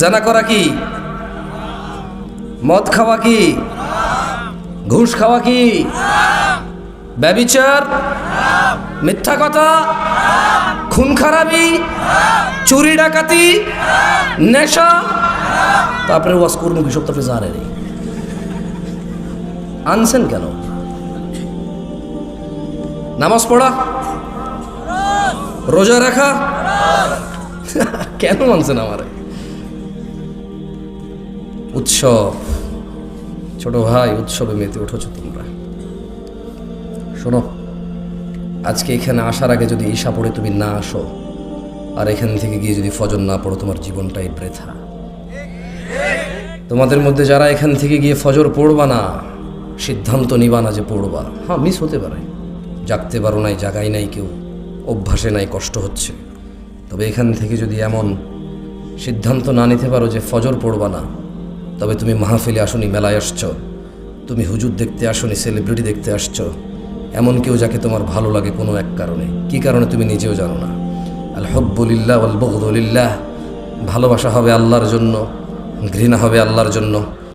জানা করা কি? মদ খাওয়া কি? ঘুষ খাওয়া কি? ব্যবিচার? মিথ্যা কথা? খুন খারাপি? চুরি ডাকাতি? নেশা? তারপরে ওয়াজ করব কি সব তো আপনি জানেন আনছেন কেন? নামাজ পড়া? রোজা রাখা? কেন আনছেন আমারে? উৎসব। ছোট ভাই, উৎসবে মেতে উঠেছো তোমরা। শোনো, আজকে এখানে আসার আগে যদি ঈশা পড়ে তুমি না আসো, আর এখান থেকে গিয়ে যদি ফজর না পড়ো, তোমার জীবনটাই বৃথা। তোমাদের মধ্যে যারা এখান থেকে গিয়ে ফজর পড়বা না, সিদ্ধান্ত নিবা না যে পড়বা। হ্যাঁ মিস হতে পারে। জাগতে পারো নাই, জাগাই নাই কেউ, অভ্যাসে নাই, কষ্ট হচ্ছে। তবে এখান থেকে যদি এমন সিদ্ধান্ত না নিতে পারো যে ফজর পড়বা না তবে তুমি মাহফিলে আসনি, মেলায় আসছ। তুমি হুজুর দেখতে আসনি, সেলিব্রিটি দেখতে আসছো। এমন কেউ যাকে তোমার ভালো লাগে কোনো এক কারণে। কি কারণে তুমি নিজেও জানো না। আল হব্বুলিল্লাহ আল বহদুলিল্লাহ ভালোবাসা হবে আল্লাহর জন্য, ঘৃণা হবে আল্লাহর জন্য।